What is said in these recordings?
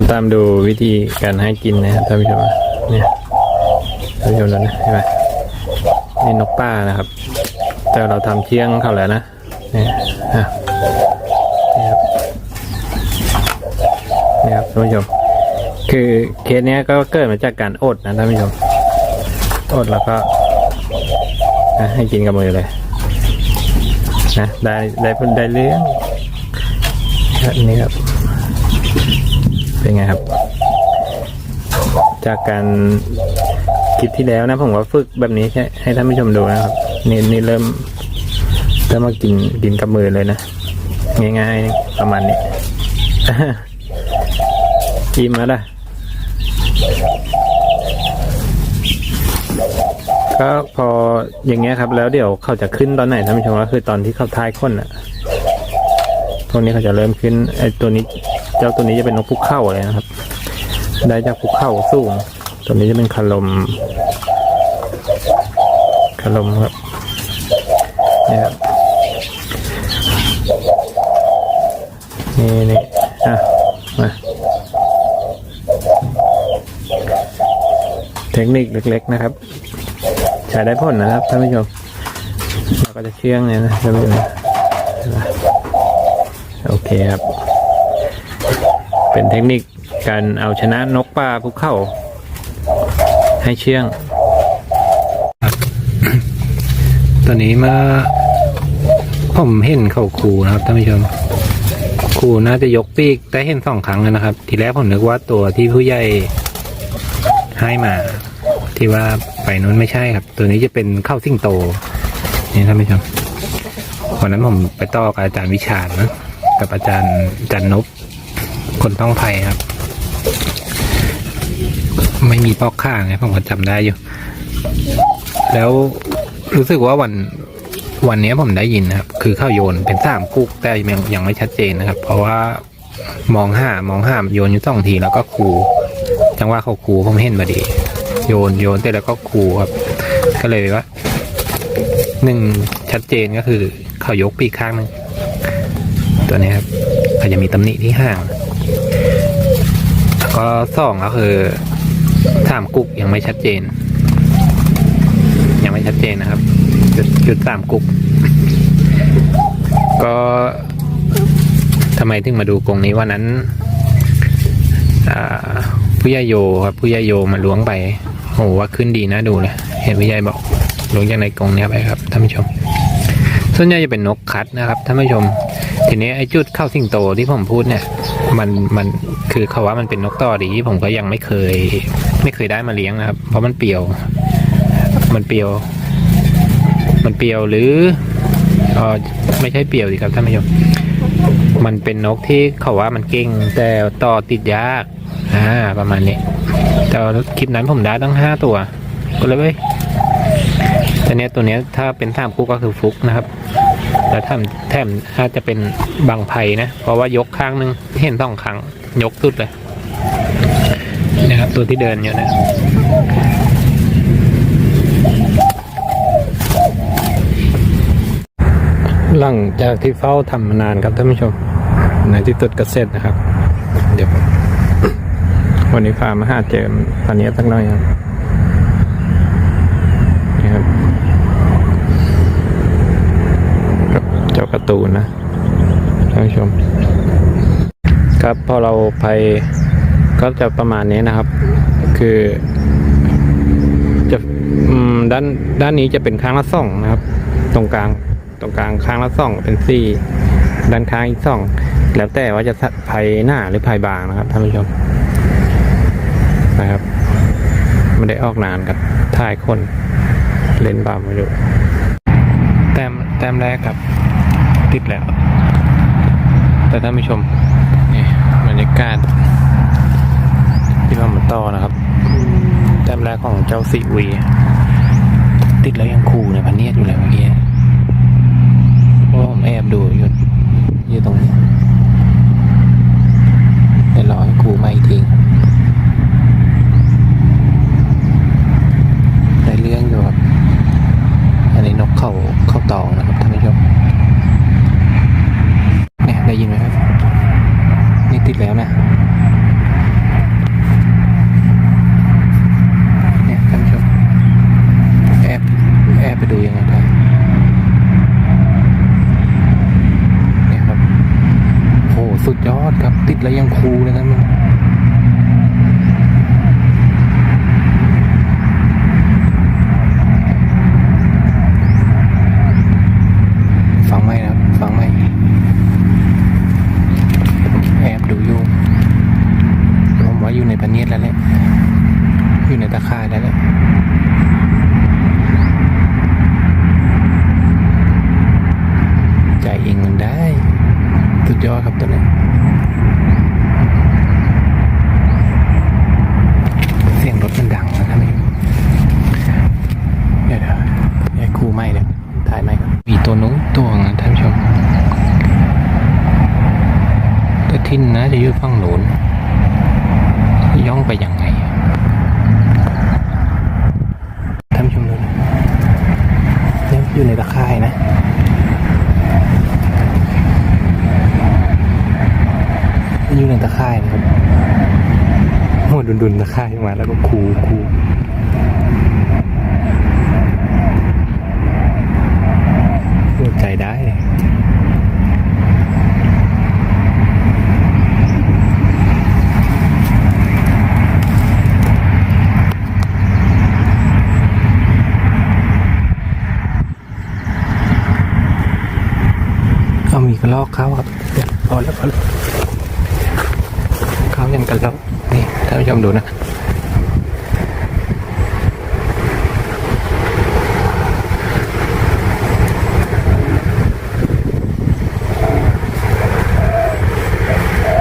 ตามดูวิธีการให้กินนะครับท่านผู้ชมเนี่ยท่านผู้ชมดูนะเห็นไหมนี่นกป้านะครับ แต่เราทำเที่ยงเขาแล้วนะเนี่ยอะนี่ครับนี่ครับท่านผู้ชม คือเคสเนี้ยก็เกิดมาจากการอดนะท่านผู้ชมอดแล้วก็ให้กินกับมือเลยนะได้ได้ได้เรื่องนนี้ครับ เป็นไงครับ จากการคลิปที่แล้วนะผมว่าฝึกแบบนี้ให้ให้ท่านผู้ชมดูนะครับ นี่นี่เริ่มเริ่มมากินกินกับมือเลยนะง่ายๆประมาณนี้กินมาละก็พออย่างเงี้ยครับ แล้วเดี๋ยวเขาจะขึ้นตอนไหนท่านผู้ชมก็คือตอนที่เขาท้ายค้นอะพวกนี้เขาจะเริ่มขึ้นไอ้ตัวนี้ เจ้าตัวนี้จะเป็นนกภูเขาเลยนะครับ ได้จากภูเขาสูงตัวนี้จะเป็นคาลมคาลมครับนี่ครับนี่นี่อะมาเทคนิคเล็ก ๆ นะครับ ใช้ได้ผลนะครับท่านผู้ชมเราก็จะเชื่องเนี่ยนะท่านผู้ชมโอเคครับ เป็นเทคนิคการเอาชนะนกป่าภูเขาให้เชื่อง ตอนนี้มาผมเห็นเขาคูนะครับท่านผู้ชมคูน่าจะยกปีกแต่เห็นสองครั้งแล้วนะครับ ทีแรกผมนึกว่าตัวที่ผู้ใหญ่ให้มา ที่ว่าไปนู้นไม่ใช่ครับ ตัวนี้จะเป็นเข้าสิ่งโต นี่ท่านผู้ชมวันนั้นผมไปต่อกับอาจารย์วิชาญนะกับอาจารย์จันนบ คนต้องไทยครับ ไม่มีปอกข้างไงผมจำได้อยู่ แล้วรู้สึกว่าวันวันนี้ผมได้ยินนะครับ คือเข้าโยนเป็นสามกุกแต่ยังยังไม่ชัดเจนนะครับ เพราะว่ามองห้ามองห้ามโยนอยู่สองทีแล้วก็คูจังว่าเขาคูผมเห็นมาดี โยนโยนแต่แล้วก็คูครับ ก็เลยว่าหนึ่งชัดเจนก็คือเขายกปีกข้างหนึงตัวนี้ครับก็จะมีตำหนิที่ห่าง แล้วก็สองก็คือสามกุกยังไม่ชัดเจน ยังไม่ชัดเจนนะครับ จุดจุดสามกุก ก็ทำไมถึงมาดูกรงนี้วันนั้นผู้ใหญ่โยครับผู้ใหญ่โยมาล้วงไปโอ้โหว่าขึ้นดีนะดูเลยเห็นผู้ใหญ่บอกล้วงจากในกรงนี้ไปครับท่านผู้ชม ส่วนใหญ่จะเป็นนกคัดนะครับท่านผู้ชม ทีนี้ไอ้จุดเข้าสิงโตที่ผมพูดเนี่ย มันมันคือเขาว่ามันเป็นนกต่อดีผมก็ยังไม่เคย ไม่เคยได้มาเลี้ยงนะครับ เพราะมันเปรียว มันเปรียว มันเปรียวหรือเออไม่ใช่เปรียวดีครับท่านผู้ชมมันเป็นนกที่เขาว่ามันเก่ง แต่ต่อติดยากอ่าประมาณนี้แต่คลิปนั้นผมได้ตั้งห้าตัว ก็เลยเว้ยแต่เนี้ยตัวเนี้ยถ้าเป็นสามกุ๊กก็คือฟุกนะครับ แล้วแถมแถมอาจจะเป็นบางไผ่นะ เพราะว่ายกข้างหนึงเห็นสองครั้งยกสุดเลยนะครับตัวที่เดินอยู่นะหลังจากที่เฝ้าทำมานานครับท่านผู้ชม ในที่สุดก็เสร็จนะครับ เดี๋ยววันนี้พามาหาเจอตอนนี้สักหน่อยครับนี่ครับ กับเจ้าการ์ ตูนนะท่านผู้ชม ครับพอเราไปก็จะประมาณนี้นะครับ คือจะอด้านด้านนี้จะเป็นข้างละสองนะครับ ตรงกลางตรงกลางข้างละสองเป็นสี่ด้านข้างอีกสองแล้วแต่ว่าจะภายหน้าหรือภายบางนะครับท่านผู้ชมนะครับไม่ได้ออกนานกับถ่ายคนเล่นบามาดูแต้มแต้มแรกครับ ติดแล้ว แต่ท่านผู้ชมนี่บรรยากาศที่เรามาต่อนะครับแต้มแรกของเจ้าสิวีติดแล้วยังคูในพันเนียดอยู่เลยเมื่อกี้เพราะผมแอบดูอยู่อยู่ตรงนี้เดี๋ยวรอให้ครูมาอีกทีได้เรื่องอยู่ครับอันนี้นกเข้าเข้าตองนะครับท่านผู้ชม ยินไหมครับ นี่ติดแล้วนะเนี่ยท่านผู้ชมแอบแอบไปดูยังไงได้เนี่ยครับโหสุดยอดครับติดแล้วยังครูเลยครับ ทินนะจะอยู่ฝั่งโน้นย่องไปยังไงท่านชมดูนะเนี่ยอยู่ในตะข่ายนะอยู่ในตะข่ายนะครับโหดุนดุนตะข่ายมาแล้วก็คูคูใจได้ กระลอกเข้าครับเดี๋ยวพอแล้วพอแล้วเข้ายังกระลอกนี่ท่านผู้ชมดูนะ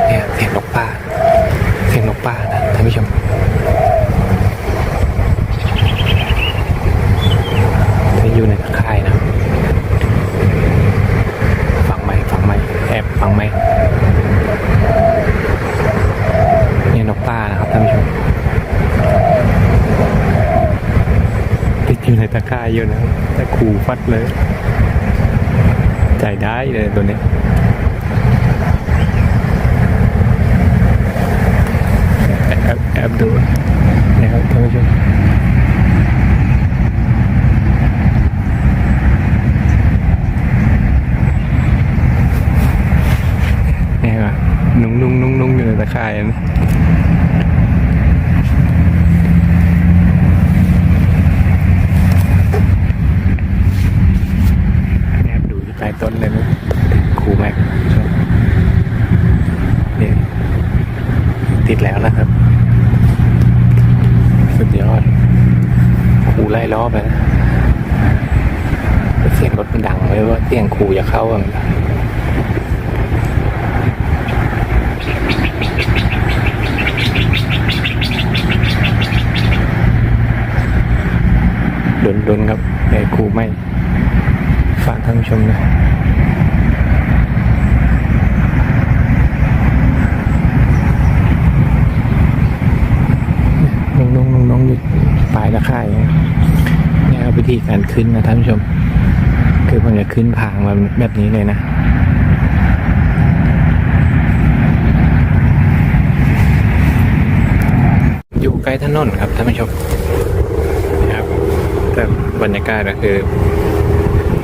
เนี่ยเสียงนกป่าเสียงนกป่านะท่านผู้ชมจะอยู่ในตะข่ายนะ ฟังไหมฟังไหมแอบฟังไหมนี่นกป้านะครับท่านผู้ชมติดอยู่ในตะกร้า อยู่นะครับแต่ขู่ฟัดเลย ใจได้เลยตัวนี้แอบแอบดูนะครับท่านผู้ชม เนี่ยครับนุ่งนุ่งนุ่งนุ่งอยู่ในตะข่ายนะแอบดูที่ปลายต้นเลยนะครูแม็กชอบนี่ติดแล้วนะครับ สุดยอดครูไล่ล้อไปนะเสียงรถมันดังเลยว่าเสียงครูจะเข้าอะมัน ดนดนๆครับ แต่ครูไม่ฝากท่านผู้ชมนะน้องน้องน้องน้องๆอยู่ปลายตะข่ายนะเนี่ยครับวิธีการขึ้นนะท่านผู้ชม คือมันจะขึ้นพางมาแบบนี้เลยนะอยู่ใกล้ถนนครับท่านผู้ชมนะครับแต่ บรรยากาศก็คือ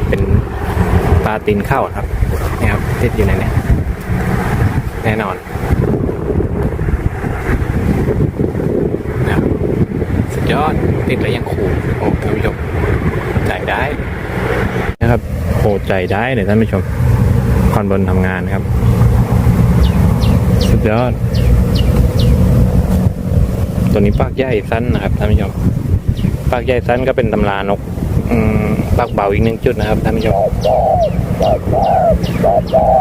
เป็นปลาตีนเข้าครับนี่ครับติดอยู่ในนี้แน่นอนนะครับสุดยอดติดแล้วยังขู่โอ้ท่านผู้ชมใจได้นะครับโอ้ใจได้เลยท่านผู้ชมคอนบนทำงานครับ สุดยอด ตัวนี้ปากใหญ่สั้นนะครับท่านผู้ชม ปากใหญ่สั้นก็เป็นตำรานกปากเบาอีกหนึ่งจุดนะครับท่านผู้ชม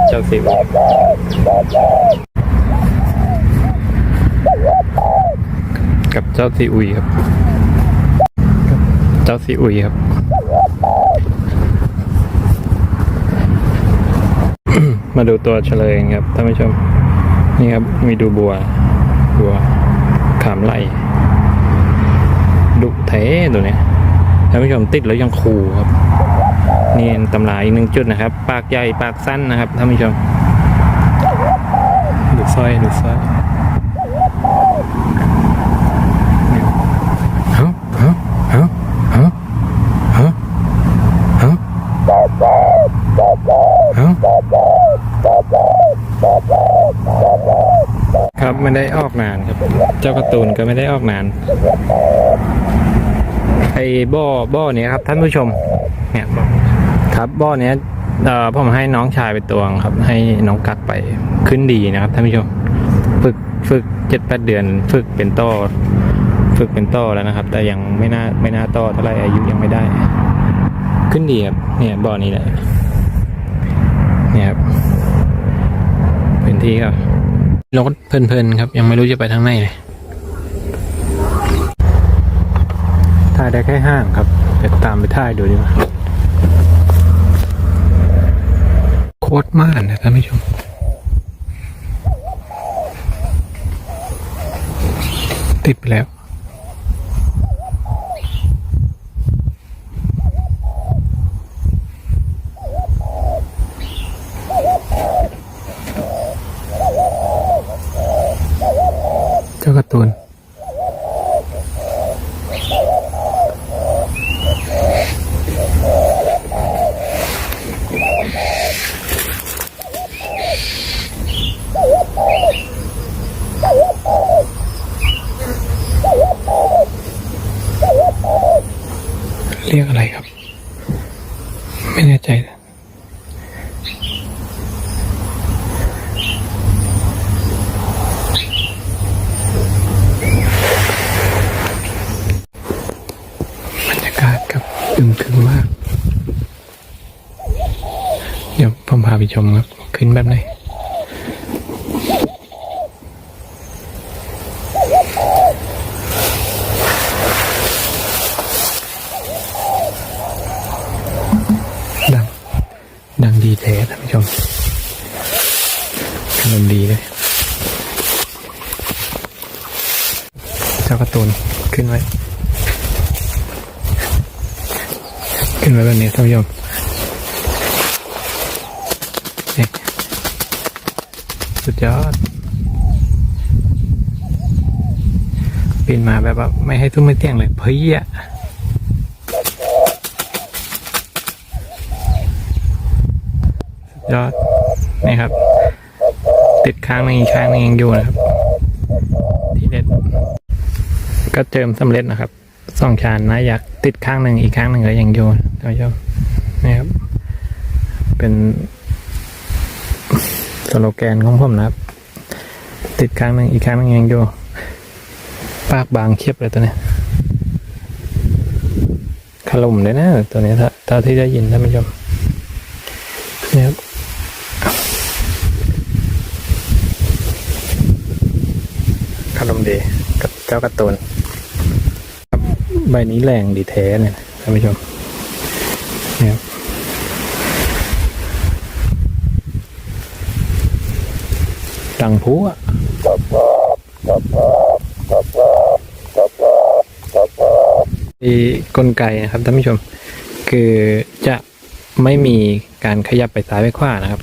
เจ้าสิวกับเจ้าซีอุยครับกับเจ้าซีอุยครับมาดูตัวเฉลยครับท่านผู้ชม นี่ครับ มีดูบัว บัวขามไล่ ดุเทตัวเนี้ยท่านผู้ชมติดแล้วยังคูครับ นี่ตำราอีกหนึ่งจุดนะครับ ปากใหญ่ปากสั้นนะครับท่านผู้ชมดูสร้อยดูสร้อยไม่ได้ออกนานครับ เจ้าการ์ตูนก็ไม่ได้ออกนาน ไอ้บ่อบ่อเนี้ยครับ ท่านผู้ชม เนี่ยครับบ่อเนี้ยเอ่อผมให้น้องชายไปตวงครับ ให้น้องกักไปขึ้นดีนะครับท่านผู้ชม ฝึกฝึกเจ็ดแปดเดือน ฝึกเป็นโตฝึกเป็นโตแล้วนะครับ แต่ยังไม่น่าไม่น่าโตเท่าไหร่อายุยังไม่ได้ ขึ้นดีครับเนี่ยบ่อนี้แหละเนี่ยครับพื้นที่ครับรถเพลินๆครับ ยังไม่รู้จะไปทางไหนเลย ถ่ายได้แค่ห้างครับไปตามไปถ่ายดูดีกว่าโคตรมากนะท่านผู้ชมติดไปแล้วเจ้าการ์ตูนเรียกอะไรครับ ไม่แน่ใจนะบรรยากาศครับอึมครึมมาก เดี๋ยวผมพาไปชมครับ ขึ้นแบบไหนดัง ดังดีแท้ท่านผู้ชมขนมดีเลย เจ้ากร์ตูนขึ้นไว้ขึ้นไว้แบบนี้ท่านผู้ชม สุดยอดปีนมาแบบว่าไม่ให้ทุ่มไม่เที่ยงเลยเพี้ยยอดนี่ครับ ติดค้างหนึ่งอีกค้างหนึงยังอยู่นะครับ ที่เด็ด ก็เจิมสำเร็จนะครับสองชานนะอยากติดข้างหนึ่งอีกข้างหนึ่งก็ยังอยู่ท่านผู้ชมนี่ครับเป็น สโลแกนของผมนะครับ ติดข้างหนึ่งอีกข้างหนึ่งยังอยู่ ปากบางเคียบเลยตัวนี้ขลุ่มเลยนะตัวนี้ถ้าถ้าที่ได้ยินท่านผู้ชมเนี่ยครับขนมเดย์กับเจ้ากร์ตูนใบนี้แรงดีแท้เนี่ยท่านผู้ชมเนี่ยครับ ดังพูอะอีกลไกนะครับท่านผู้ชม คือจะไม่มีการขยับไปซ้ายไปขวานะครับ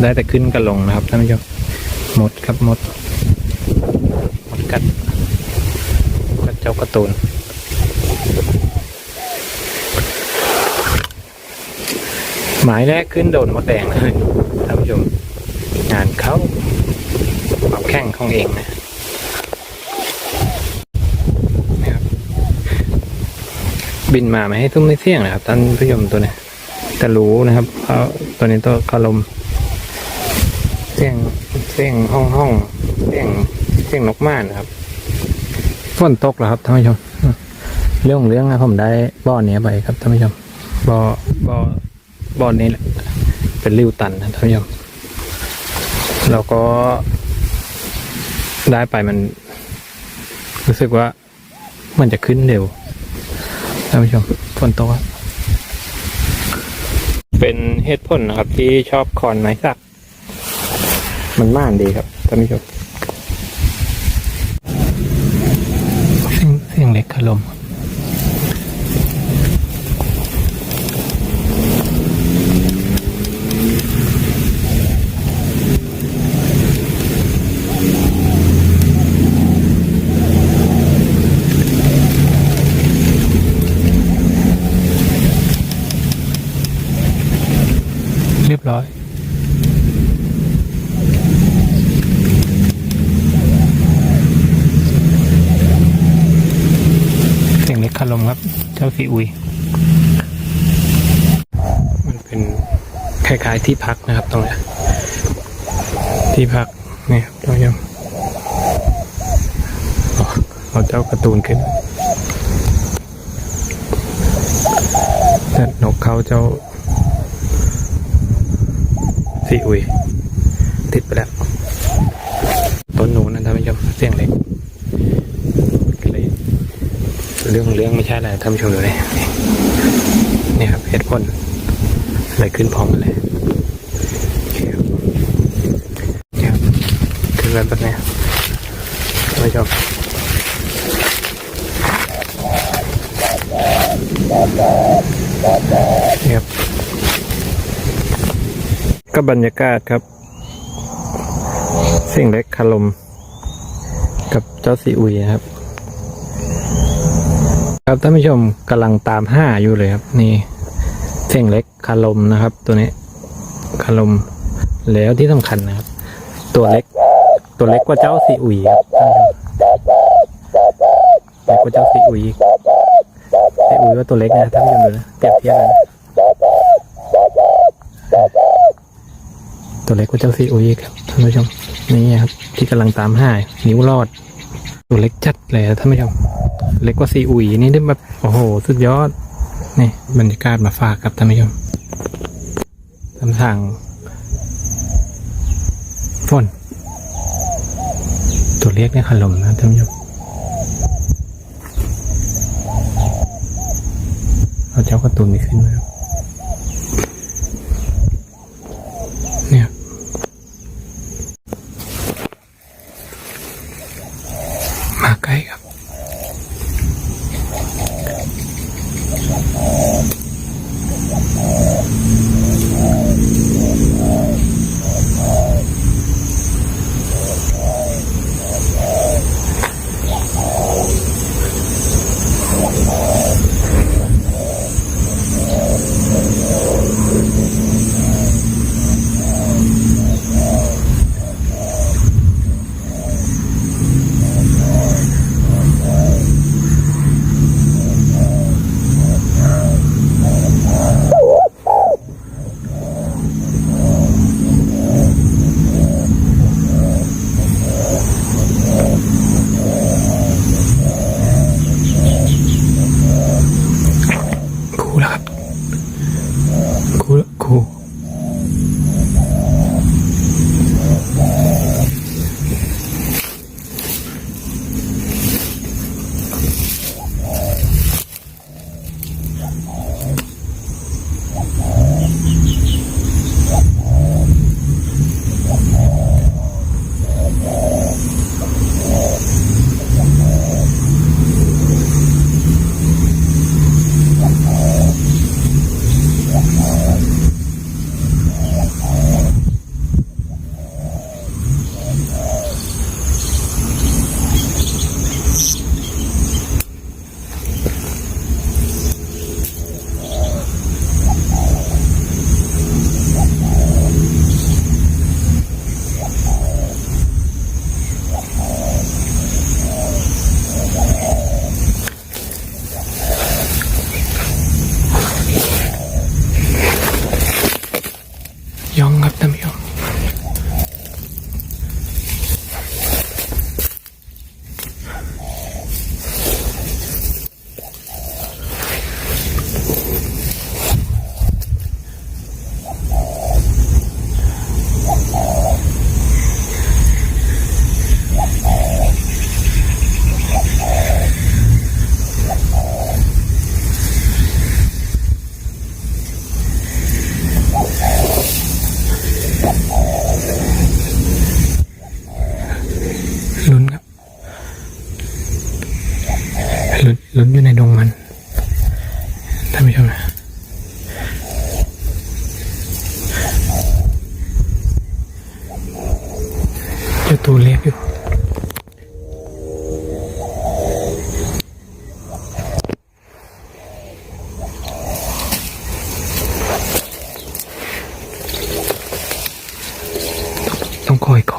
ได้แต่ขึ้นกับลงนะครับท่านผู้ชมหมดครับหมดหมดกัดกัดเจ้าการ์ตูนหมายแรกขึ้นโดนมดแดงเลยท่านผู้ชม งานเขาความแข่งของเองนะนะครับบินมาไม่ให้ทุ่มไม่เสี่ยงนะครับท่านผู้ชมตัวเนี้ยแต่รู้นะครับเพราตัวนี้ตัวคารมเสียงเสียงห้องห้องเสียงเสียงนกม่านนะครับฝนตกแล้วครับท่านผู้ชมเรื่องของเรื่องนะผมได้บ่อเนี้ยไปครับท่านผู้ชมบ่อบ่อบ่อนี้แหละเป็นริ้วตันนะท่านผู้ชม แล้วก็ได้ไปมัน รู้สึกว่ามันจะขึ้นเร็วท่านผู้ชมฝนตกครับเป็นเหตุผลนะครับ ที่ชอบคอนไม้สัก มันม่านดีครับท่านผู้ชมเสียงเสียงเล็กขลมเรียบร้อย เจ้าซี อุยมันเป็นคล้ายๆที่พักนะครับตรงนี้ที่พักนี่ครับท่านผู้ชมเอาเจ้าการ์ตูนขึ้นแต่นกเขาเจ้าซีอุยติดไปแล้วต้นหนูนะท่านผู้ชมเสียงเล็กเลยเรื่องเรื่องไม่ใช่อะไรท่านผู้ชมดูเลยนี่ครับเหตุผลอะไรขึ้นพร้อมกันเลยนี่ครับขึ้นไปแบบนี้ท่านผู้ชมนี่ครับก็บรรยากาศครับสียงเล็กคารมกับเจ้าซีอุยครับ ครับท่านผู้ชมกำลังตามห้าอยู่เลยครับ นี่เสียงเล็กคารมนะครับ ตัวนี้คารมแล้วที่สำคัญนะครับ ตัวเล็ก ตัวเล็กกว่าเจ้าซีอุยครับท่านผู้ชมเล็กกว่าเจ้าซีอุยอีกซีอุยว่าตัวเล็กนะท่านผู้ชมดูนะเปรียบเทียบกันตัวเล็กกว่าเจ้าซีอุยครับท่านผู้ชมนี่ครับ ที่กำลังตามห้านิ้วรอด ตัวเล็กจัดเลยท่านผู้ชม เล็กกว่าซีอุยนี่ได้แบบโอ้โห สุดยอด นี่บรรยากาศมาฝากกับท่านผู้ชมคำสั่งฝนตัวเรียกเนี่ยขลมนะท่านผู้ชมเอาเจ้าการ์ตูนไปขึ้นมา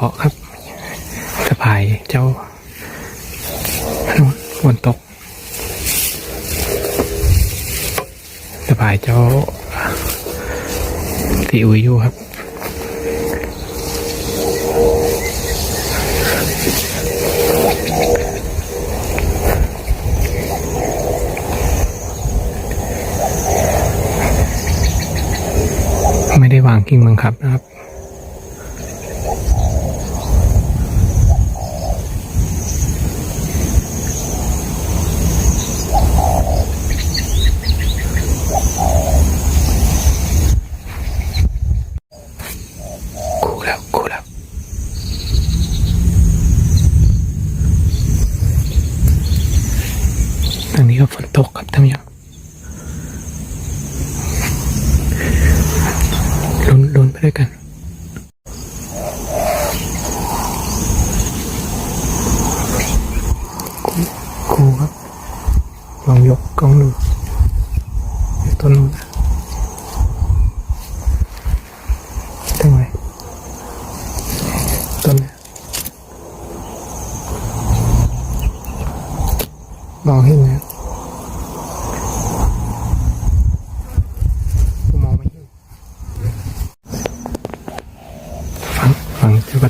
าะครับสะพายเจ้านู่นฝนตกบายเจ้าตีอุยอยู่ครับไม่ได้วางกิ่งบังคับนะครับ กูแล้วกูแล้ว ทางนี้ก็ฝนตกครับท่านผู้ชมลุ้นลุ้นไปด้วยกัน กูกูครับ ลองยกกล้องดูต้นนู้นนะทำไมต้นเนี้ยมองเห็นไหมครับกูมองไม่เห็นฟังฟั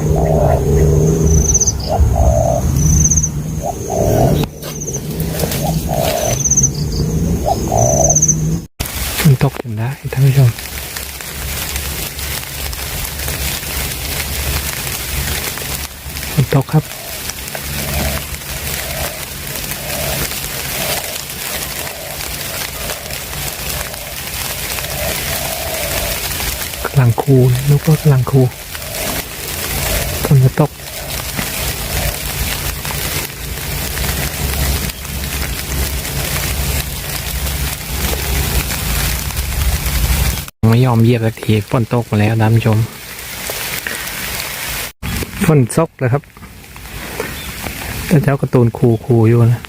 มันตกจนได้ท่านผู้ชมมันตกครับกำลังคูนะนกก็กำลังคูฝนจะตก ไม่ย อมเยียบสักทีฝนตกมาแล้วนผู้ชมฝนซกเลยครับแต่เจ้าการ์ตูนคูคูอยู่นะ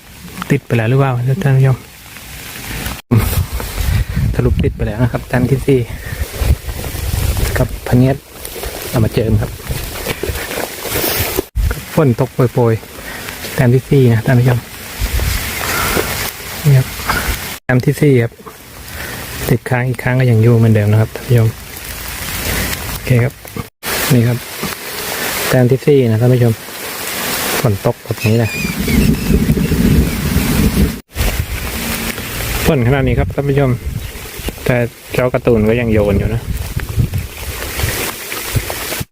ติดไปแล้วหรือเปล่าท่านผู้ชมสรุปติดไปแล้วนะครับท่านที่สี่กับพเนียดเอามาเจิมครับฝนตกโปรยๆแต้มที่สี่นะท่านผู้ชมนี่ครับแต้มที่สี่ครับ ติดค้างอีกครั้งก็ยังอยู่เหมือนเดิมนะครับท่านผู้ชมโอเคครับ นี่ครับแต้มที่สี่นะท่านผู้ชมฝนตกแบบนี้แหละฝนขนาดนี้ครับท่านผู้ชม แต่เจ้าการ์ตูนก็ยังโยนอยู่นะ